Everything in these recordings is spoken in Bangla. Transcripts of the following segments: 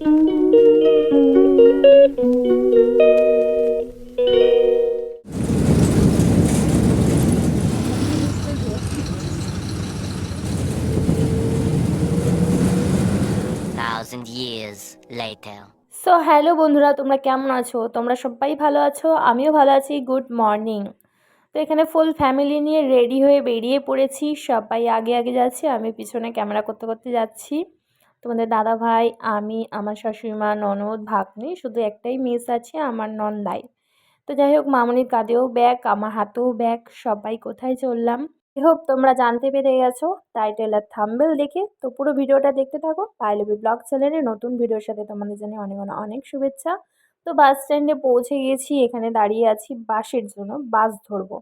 সো হ্যালো বন্ধুরা, তোমরা কেমন আছো? তোমরা সবাই ভালো আছো? আমিও ভালো আছি। গুড মর্নিং তো এখানে ফুল ফ্যামিলি নিয়ে রেডি হয়ে বেরিয়ে পড়েছি। সবাই আগে আগে যাচ্ছে, আমি পিছনে ক্যামেরা করতে করতে যাচ্ছি। তোমাদের দাদা ভাই আমি, আমার শাশুড়িমা ননদ, ভাগ্নি, শুধু একটাই মিস আছে, আমার নন্দাই। তো যাই হোক, মামনির কাঁধেও ব্যাগ আমার হাতেও ব্যাগ সবাই কোথায় চললাম? যাই হোক, তোমরা জানতে পেরে গেছো টাইটেল আর থাম্বেল দেখে। তো পুরো ভিডিওটা দেখতে থাকো, পাইলবি ব্লগ চ্যানেলে নতুন ভিডিওর সাথে তোমাদের জন্য অনেক অনেক শুভেচ্ছা। তো বাস স্ট্যান্ডে পৌঁছে গেছি, এখানে দাঁড়িয়ে আছি বাসের জন্য বাস ধরবো।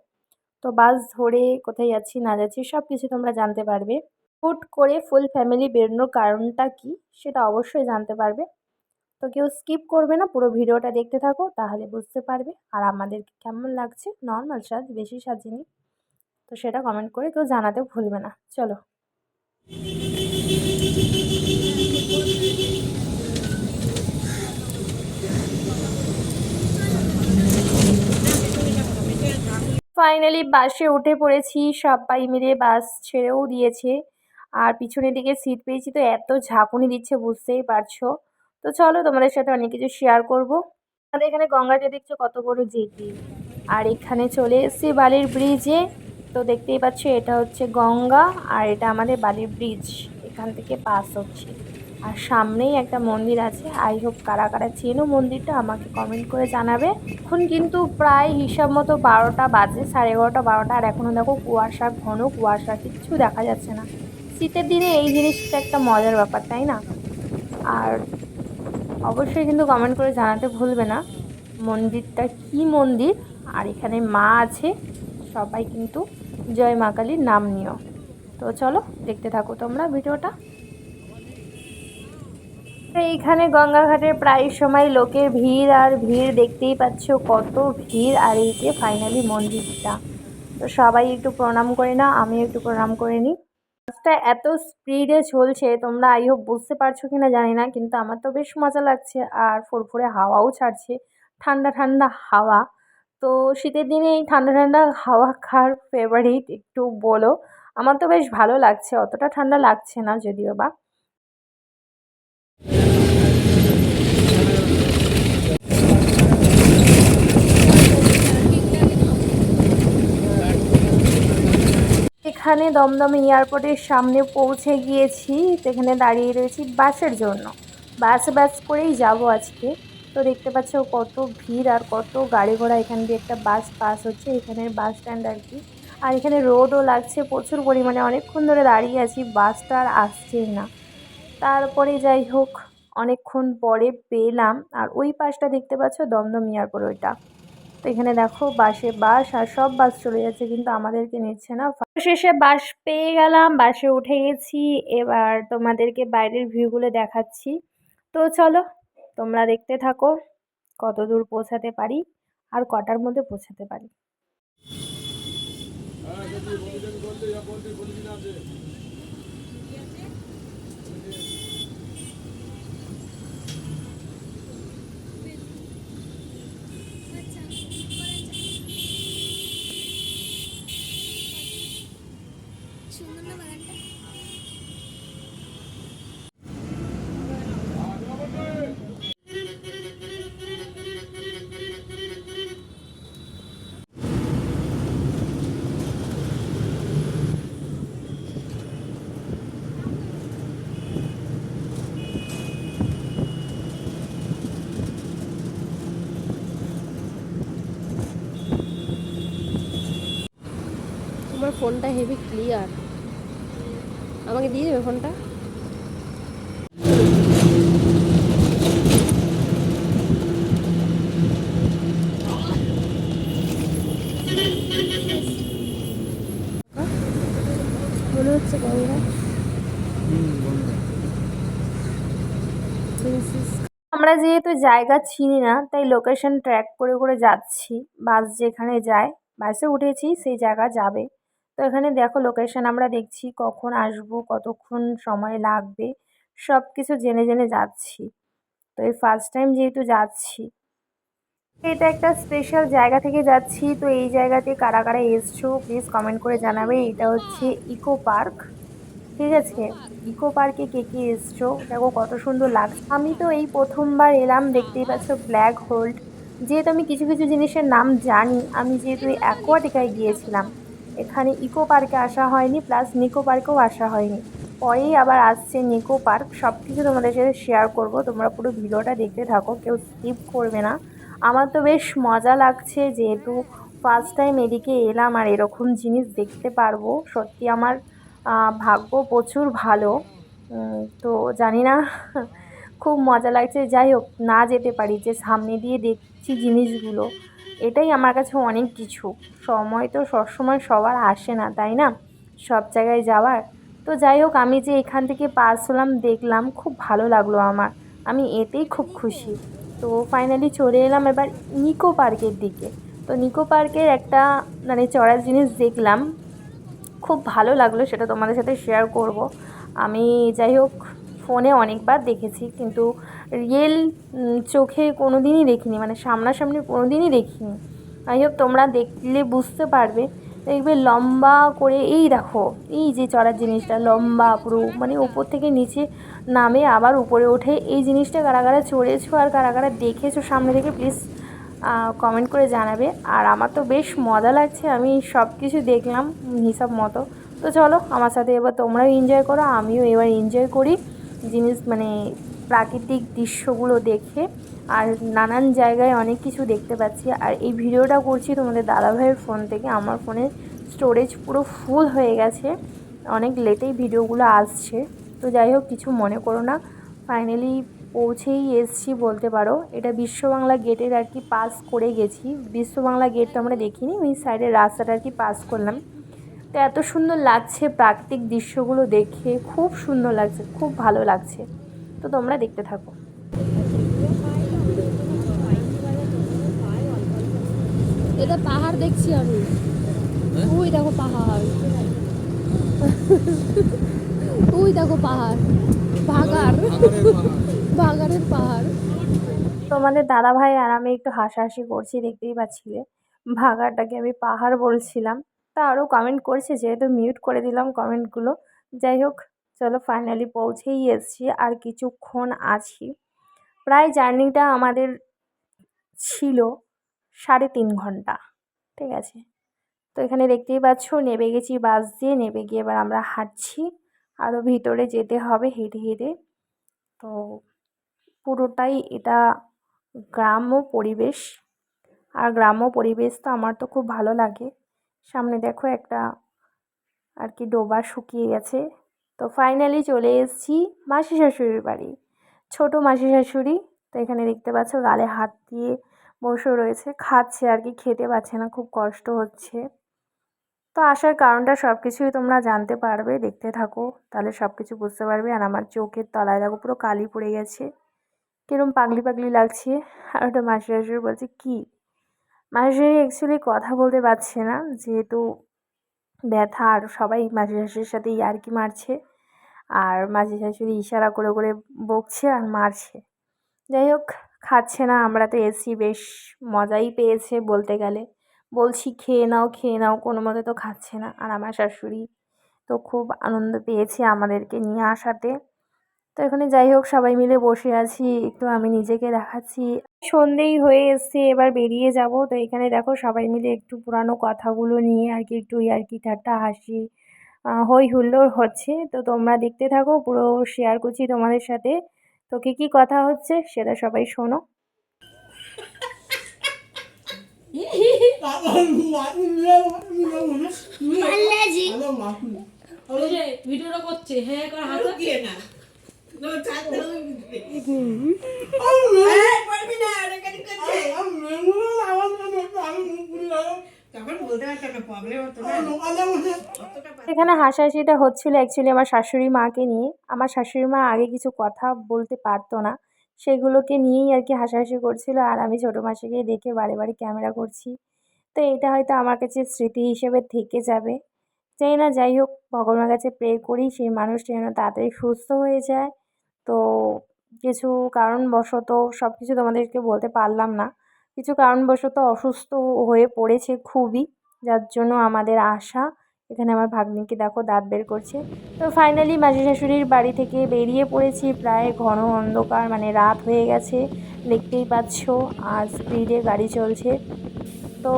তো বাস ধরে কোথায় যাচ্ছি না যাচ্ছি সব কিছু তোমরা জানতে পারবে। হুট করে ফুল ফ্যামিলি বেরোনোর কারণটা কি সেটা অবশ্যই জানতে পারবে। তো কেউ স্কিপ করবে না, পুরো ভিডিওটা দেখতে থাকো তাহলে বুঝতে পারবে। আর আমাদের কেমন লাগছে? নর্মাল সাজ, বেশি সাজিনি। তো সেটা কমেন্ট করে কেউ জানাতে ভুলবে না। চলো। ফাইনালি বাসে উঠে পড়েছি, সবাই মিলে বাস ছেড়েও দিয়েছে। আর পিছনের দিকে সিট পেয়েছি তো এত ঝাঁকুনি দিচ্ছে, বুঝতেই পারছ। তো চলো তোমাদের সাথে অনেক কিছু শেয়ার করব। আমাদের এখানে গঙ্গাটা দেখছ কত বড় জেটি। আর এখানে চলে এসেছি বালির ব্রিজে তো দেখতেই পাচ্ছ এটা হচ্ছে গঙ্গা আর এটা আমাদের বালির ব্রিজ এখান থেকে পাস হচ্ছে। আর সামনেই একটা মন্দির আছে। আই হোপ কারা কারা চেনো মন্দিরটা আমাকে কমেন্ট করে জানাবে। এখন কিন্তু প্রায় হিসাব মতো বারোটা বাজে, সাড়ে এগারোটা বারোটা। আর এখনও দেখো কুয়াশা, ঘন কুয়াশা, কিচ্ছু দেখা যাচ্ছে না। শীতের দিনে এই জিনিসটা একটা মজার ব্যাপার, তাই না? আর অবশ্যই কিন্তু কমেন্ট করে জানাতে ভুলবে না, মন্দিরটা কি মন্দির আর এখানে মা আছে, সবাই কিন্তু জয় মা কালীর নাম নিও। তো চলো, দেখতে থাকো তোমরা ভিডিওটা। এইখানে গঙ্গাঘাটে প্রায় সময় লোকের ভিড় আর ভিড় দেখতেই পাচ্ছ কত ভিড় আর এই যে ফাইনালি মন্দিরটা। তো সবাই একটু প্রণাম করে না আমি একটু প্রণাম করে নিই। বাসটা এত স্পিডে চলছে, তোমরা আই হোপ বুঝতে পারছ কি না জানি না, কিন্তু আমার তো বেশ মজা লাগছে। আর ফুরফুরে হাওয়াও ছাড়ছে, ঠান্ডা ঠান্ডা হাওয়া। তো শীতের দিনে এই ঠান্ডা ঠান্ডা হাওয়া খাওয়ার ফেভারিট একটু বলো। আমার তো বেশ ভালো লাগছে, অতটা ঠান্ডা লাগছে না যদিও বা। এখানে দমদম এয়ারপোর্টের সামনে পৌঁছে গিয়েছি। সেখানে দাঁড়িয়ে রয়েছি বাসের জন্য। বাস বাস করেই যাব আজকে। তো দেখতে পাচ্ছ কত ভিড় আর কত গাড়ি ঘোড়া। এখান দিয়ে একটা বাস পাস হচ্ছে এখানের বাস স্ট্যান্ড আর কি। আর এখানে রোদও লাগছে প্রচুর পরিমাণে। অনেকক্ষণ ধরে দাঁড়িয়ে আছি বাসটা আর আসছেই না। তারপরে যাই হোক, অনেকক্ষণ পরে পেলাম। আর ওই পাশটা দেখতে পাচ্ছ দমদম এয়ারপোর্ট, ওইটা। তো এখানে দেখো বাসে বাস আর সব বাস চলে যাচ্ছে, কিন্তু আমাদেরকে নিচ্ছে না। শেষে বাস পেয়ে গেলাম বাসে উঠে গেছি। এবার তোমাদেরকে বাইরের ভিউগুলো দেখাচ্ছি। তো চলো, তোমরা দেখতে থাকো কত দূর পৌঁছাতে পারি আর কটার মধ্যে পৌঁছাতে পারি সুন্দর না বাগানটা তোমার ফোনটা হেভি ক্লিয়ার। আমাকে দিয়ে দেবে ফোনটা? মনে হচ্ছে গঙ্গা। আমরা যেহেতু জায়গা চিনি না, তাই লোকেশন ট্র্যাক করে করে যাচ্ছি। বাস যেখানে যায়, বাসে উঠেছি, সেই জায়গা যাবে। তো এখানে দেখো লোকেশন আমরা দেখছি কখন আসব, কতক্ষণ সময় লাগবে সব কিছু জেনে জেনে যাচ্ছি। তো এই ফার্স্ট টাইম যেহেতু যাচ্ছি, এটা একটা স্পেশাল জায়গা থেকে যাচ্ছি। তো এই জায়গাতে কারা কারা এসছো প্লিজ কমেন্ট করে জানাবে। এটা হচ্ছে ইকো পার্ক ঠিক আছে? ইকো পার্কে কে কে এসছো? দেখো কত সুন্দর লাগছে। আমি তো এই প্রথমবার এলাম, দেখতেই পাচ্ছ ব্ল্যাক হোল্ড যেহেতু আমি কিছু কিছু জিনিসের নাম জানি, আমি যেহেতু অ্যাকোয়াটিকায় গিয়েছিলাম। এখানে ইকো পার্কে আসা হয়নি, প্লাস নিকো পার্কেও আসা হয়নি। পরেই আবার আসছে নিকো পার্ক। সব কিছু তোমাদের সাথে শেয়ার করব, তোমরা পুরো ভিডিওটা দেখতে থাকো, কেউ স্কিপ করবে না। আমার তো বেশ মজা লাগছে, যেহেতু ফার্স্ট টাইম এদিকে এলাম আর এরকম জিনিস দেখতে পারব। সত্যি আমার ভাগ্য প্রচুর ভালো। তো জানি না, খুব মজা লাগছে। যাই হোক, না যেতে পারি, যে সামনে দিয়ে দেখছি জিনিসগুলো। এটাই আমার কাছে অনেক কিছু। সময় তো সবসময় সবার আসে না, তাই না? সব জায়গায় যাওয়ার। তো যাই হোক, আমি যে এখান থেকে পাস হলাম, দেখলাম, খুব ভালো লাগল আমার। আমি এতেই খুব খুশি। তো ফাইনালি চলে এলাম এবার নিকো পার্কের দিকে। তো নিকো পার্কের একটা মানে চড়ার জিনিস দেখলাম। খুব ভালো লাগল, সেটা তোমাদের সাথে শেয়ার করব। আমি যাই হোক ফোনে অনেকবার দেখেছি, কিন্তু রিয়েল চোখে কোনো দিনই দেখিনি মানে সামনাসামনি কোনো দিনই দেখিনি। যাই হোক, তোমরা দেখলে বুঝতে পারবে। দেখবে লম্বা করে, এই দেখো, এই যে চড়ার জিনিসটা, লম্বা, পুরো মানে উপর থেকে নিচে নামে আবার উপরে ওঠে। এই জিনিসটা কারা কারা চড়েছো আর কারা কারা দেখেছ সামনে থেকে প্লিজ কমেন্ট করে জানাবে। আর আমার তো বেশ মজা লাগছে, আমি সব কিছু দেখলাম, হিসাব মতো। তো চলো, আমার সাথে এবার তোমরাও এনজয় করো, আমিও এবার এনজয় করি। জিনিস মানে প্রাকৃতিক দৃশ্যগুলো দেখে আর নানান জায়গায় অনেক কিছু দেখতে পাচ্ছি। আর এই ভিডিওটা করছি তোমাদের দাদাভাইয়ের ফোন থেকে। আমার ফোনের স্টোরেজ পুরো ফুল হয়ে গেছে। অনেক লেটেই ভিডিওগুলো আসছে। তো যাই হোক, কিছু মনে করো না। ফাইনালি পৌঁছেই এসছি বলতে পারো। এটা বিশ্ব বাংলা গেটের আর কি পাস করে গেছি। বিশ্ব বাংলা গেট তো আমরা দেখিনি, ওই সাইডের রাস্তাটা আর কি পাস করলাম। তো এত সুন্দর লাগছে প্রাকৃতিক দৃশ্যগুলো দেখে। খুব সুন্দর লাগছে, খুব ভালো লাগছে। তো তোমরা দেখতে থাকো। এটা পাহাড় দেখছি আমি। ওই দেখো পাহাড়। ওই দেখো পাহাড়। ভাগার ভাগাড়ের পাহাড়। তোমাদের দাদা ভাই আর আমি একটু হাসাহাসি করছি দেখতেই পাচ্ছিলে। ভাগারটাকে আমি পাহাড় বলছিলাম। তা আরও কমেন্ট করছে যেহেতু মিউট করে দিলাম কমেন্টগুলো যাই হোক চলো ফাইনালি পৌঁছেই এসেছি, আর কিছুক্ষণ আছি। প্রায় জার্নিটা আমাদের ছিল সাড়ে তিন ঘণ্টা, ঠিক আছে? তো এখানে দেখতেই পাচ্ছ, নেমে গেছি বাস দিয়ে, নেমে গিয়ে এবার আমরা হাঁটছি। আরও ভিতরে যেতে হবে হেঁটে হেঁটে। তো পুরোটাই এটা গ্রাম্য পরিবেশ। আর গ্রাম্য পরিবেশ তো আমার তো খুব ভালো লাগে। সামনে দেখো একটা আর কি ডোবা শুকিয়ে গেছে। তো ফাইনালি চলে এসেছি মাসি শাশুড়ির বাড়ি। ছোটো মাসি শাশুড়ি, তো এখানে দেখতে পাচ্ছ গালে হাত দিয়ে বসে রয়েছে, খাচ্ছে আর কি, খেতে পাচ্ছে না, খুব কষ্ট হচ্ছে। তো আসার কারণটা সব কিছুই তোমরা জানতে পারবে, দেখতে থাকো, তাহলে সব কিছু বুঝতে পারবে। আর আমার চোখের তলায় দেখো, পুরো কালি পড়ে গেছে। কিরম পাগলি পাগলি লাগছে। আর ওটা মাসি শাশুড়ি বলছে, কী? মাসি অ্যাকচুয়ালি কথা বলতে পারছে না, যেহেতু ব্যথা আর সবাই মাঝে শাশুড়ির সাথে ইয়ার্কি মারছে। আর মাঝে শাশুড়ি ইশারা করে করে বকছে আর মারছে। যাই হোক, খাচ্ছে না, আমরা তো এসি বেশ মজাই পেয়েছে বলতে গেলে। বলছি খেয়ে নাও খেয়ে নাও, কোনো মতে তো খাচ্ছে না। আর আমার শাশুড়ি তো খুব আনন্দ পেয়েছে আমাদেরকে নিয়ে আসাতে। তো এখানে যাই হোক সবাই মিলে বসে আছি। একটু আমি নিজেকে দেখাচ্ছি। সন্ধেই হয়ে এসছে এবার বেরিয়ে যাব। তো এখানে দেখো সবাই মিলে একটু পুরানো কথাগুলো নিয়ে আর কি একটু ইয়ার্কি ঠাট্টা হাসি হই হুল্লোড় হচ্ছে। তো তোমরা দেখতে থাকো পুরো শেয়ার করছি তোমাদের সাথে। তো কী কী কথা হচ্ছে সেটা সবাই শোনো। ভিডিওটা করছে। হ্যাঁ করে হাত হতো না? এখানে হাসাহাসিটা হচ্ছিল অ্যাকচুয়ালি আমার শাশুড়ি মাকে নিয়ে। আমার শাশুড়ি মা আগে কিছু কথা বলতে পারতো না। সেগুলোকে নিয়েই আর কি হাসাহাসি করছিল আর আমি ছোটো মাসিকে দেখে বারে বারে ক্যামেরা করছি। তো এটা হয়তো আমার কাছে স্মৃতি হিসেবে থেকে যাবে। জানি না, যাই হোক, ভগবানের কাছে প্রে করি, সেই মানুষটা যেন তাড়াতাড়ি সুস্থ হয়ে যায়। তো কিছু কারণবশত সব কিছু তোমাদেরকে বলতে পারলাম না। কিছু কারণবশত অসুস্থ হয়ে পড়েছে খুবই, যার জন্য আমাদের আসা এখানে আমার ভাগ্নিকে দেখো দাঁত বের করছে। তো ফাইনালি মাঝি শাশুড়ির বাড়ি থেকে বেরিয়ে পড়েছি, প্রায় ঘন অন্ধকার মানে রাত হয়ে গেছে, দেখতেই পাচ্ছ, আর স্পিডে গাড়ি চলছে। তো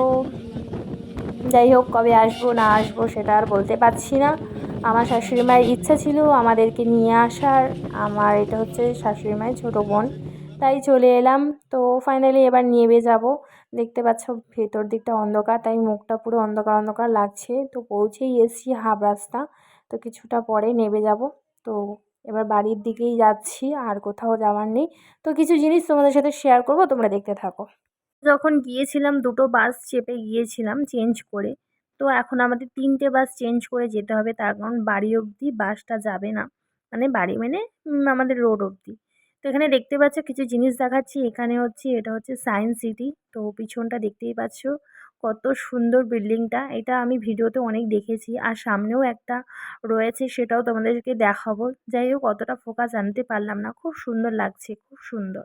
যাই হোক, কবে আসব না আসব সেটা আর বলতে পারছি না। আমার শাশুড়ি মায়ের ইচ্ছা ছিল আমাদেরকে নিয়ে আসার। আমার এটা হচ্ছে শাশুড়ি মায়ের ছোটো বোন। তাই চলে এলাম। তো ফাইনালি এবার নেবে যাব। দেখতে পাচ্ছ ভেতর দিকটা অন্ধকার, তাই মুখটা পুরো অন্ধকার অন্ধকার লাগছে। তো পৌঁছেই এসছি হাফ রাস্তা তো কিছুটা পরে নেবে যাব। তো এবার বাড়ির দিকেই যাচ্ছি, আর কোথাও যাওয়ার নেই। তো কিছু জিনিস তোমাদের সাথে শেয়ার করব, তোমরা দেখতে থাকো। যখন গিয়েছিলাম, দুটো বাস চেপে গিয়েছিলাম চেঞ্জ করে। তো এখন আমাদের তিনটে বাস চেঞ্জ করে যেতে হবে, তার কারণ বাড়ি অবধি বাসটা যাবে না। মানে বাড়ি মানে আমাদের রোড অবধি। তো এখানে দেখতে পাচ্ছ, কিছু জিনিস দেখাচ্ছি। এখানে হচ্ছে, এটা হচ্ছে সায়েন্স সিটি তো পিছনটা দেখতেই পাচ্ছ, কত সুন্দর বিল্ডিংটা এটা আমি ভিডিওতে অনেক দেখেছি। আর সামনেও একটা রয়েছে, সেটাও তোমাদেরকে দেখাবো। যাই হোক, অতটা ফোকাস আনতে পারলাম না। খুব সুন্দর লাগছে, খুব সুন্দর।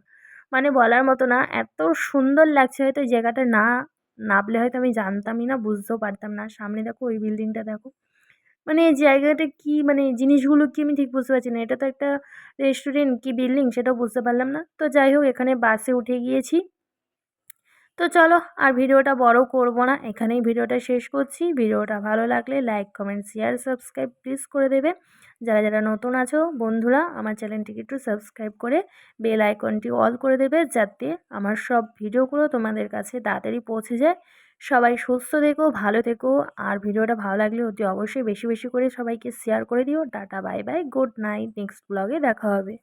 মানে বলার মতো না, এত সুন্দর লাগছে, হয়তো জায়গাটা না নামলে হয়তো আমি জানতামই না, বুঝতেও পারতাম না। সামনে দেখো ওই বিল্ডিংটা দেখো। মানে এই জায়গাটা কি মানে জিনিসগুলো কি আমি ঠিক বুঝতে পারছি না। এটা তো একটা রেস্টুরেন্ট কি বিল্ডিং সেটাও বুঝতে পারলাম না। তো যাই হোক, এখানে বাসে উঠে গিয়েছি। তো চলো আর ভিডিওটা বড় করব না, এখানেই ভিডিওটা শেষ করছি। ভিডিওটা ভালো লাগলে like comment share subscribe please করে দেবে। যারা যারা নতুন আছো বন্ধুরা, আমার চ্যানেলটিকে একটু সাবস্ক্রাইব করে বেল আইকনটি অল করে দেবে যাতে আমার সব ভিডিওগুলো তোমাদের কাছে তাড়াতাড়ি পৌঁছে যায়। সবাই সুস্থ থেকো, ভালো থেকো, আর ভিডিওটা ভালো লাগলে অতি অবশ্যই বেশি বেশি করে সবাইকে শেয়ার করে দিও। Tata bye bye good night next ব্লগে দেখা হবে।